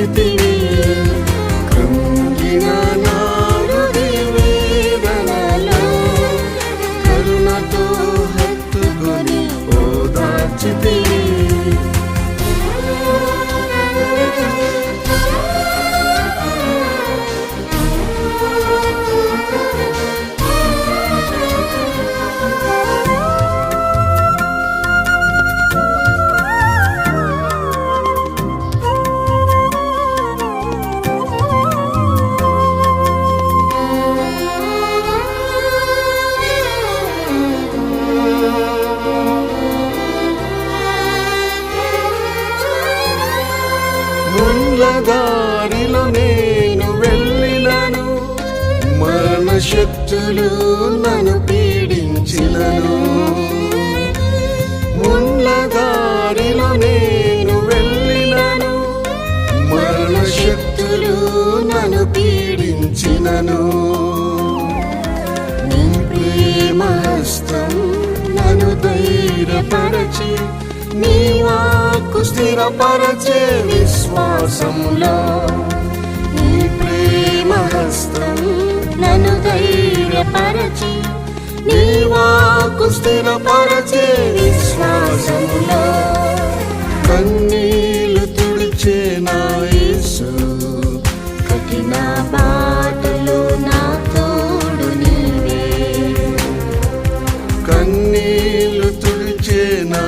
ఓదార్చితివి దారిలో నేను వెళ్ళినను. మరణ శక్తులు నన్ను పీడించినను. ముళ్ళ దారిలో నేను వెళ్ళినను. మరణ శక్తులు నన్ను పీడించినను. నీ ప్రేమ హస్తం నన్ను ధైర్యపరచి నీవా నాకు స్థిరపరచే విశ్వాసములో నీ ప్రేమ హస్తం నన్ను ధైర్యపరచి నీ వాకు స్థిరపరచే విశ్వాసములో కన్నీలు తుడిచే నా యేసు కఠిన బాటలు నా తోడు నీవే. కన్నీలు తుడిచే నా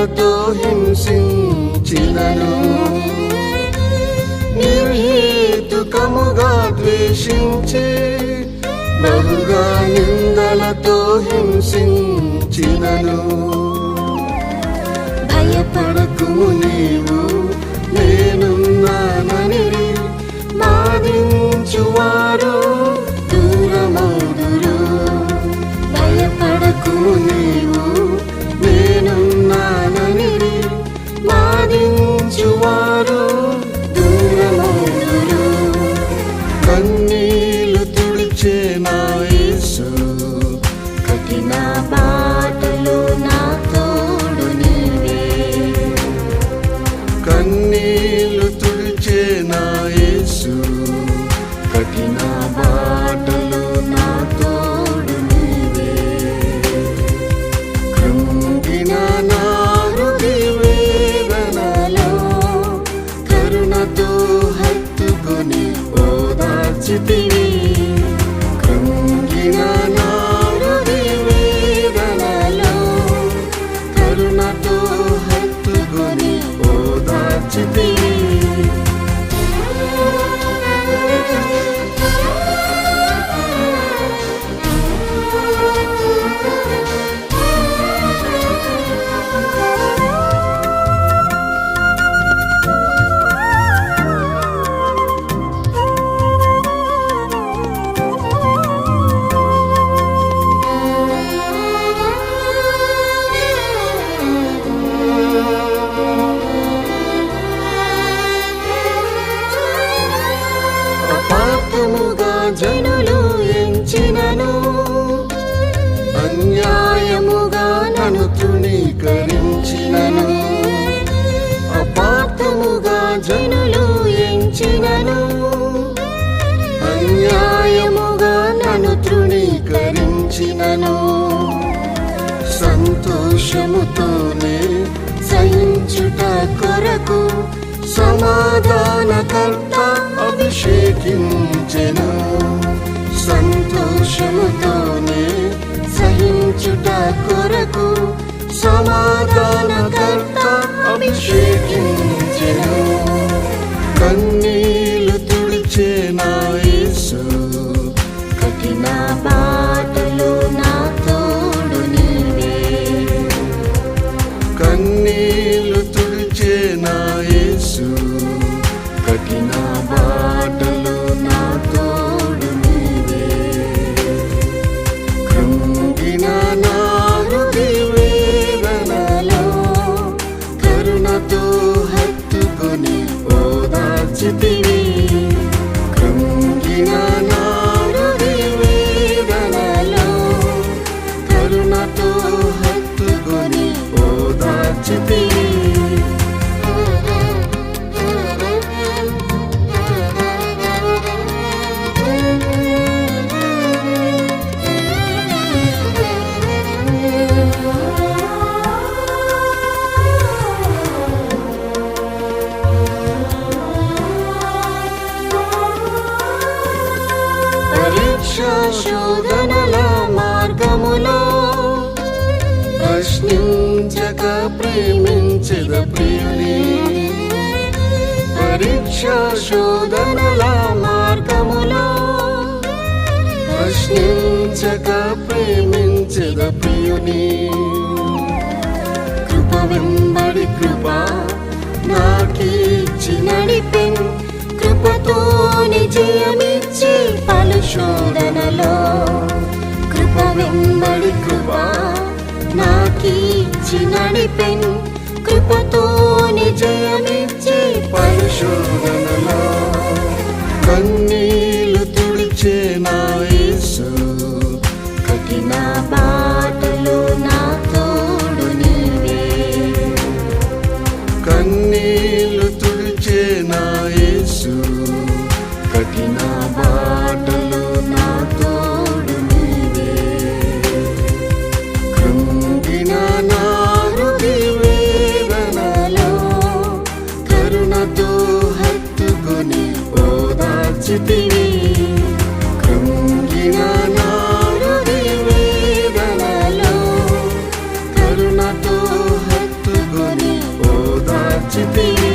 నిందలతో హింసించినను. నిర్హేతుకముగా ద్వేషించే బహుగా నిందలతో హింసించినను. భయపడకు నీవు నేనున్నానని బాధించువారు దూరమౌదురు భయపడకు నీవు బాధించువారు సంతోషముతోనే సహించుట కొరకు సమాధానకర్త అభిషేకించెను. సంతోషముతోనే సహించుట కొరకు సమాధానకర్త అభిషేకించెను. కన్నీలు తుడిచేనా ఓదార్చుతివి చెప్పింది పరీక్ష శోధనల మార్గములో ప్రశ్నించక ప్రేమించద ప్రియుని. కృప వెంబడి కృప నాకీచి నడిపెన్ కృపతో నిజయమిచ్చి పలు శోధనలో కృప వెంబడి కృప నాకీచి నడిపెన్ కృపతోని జయమిచ్చి పరుషు to be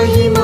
мої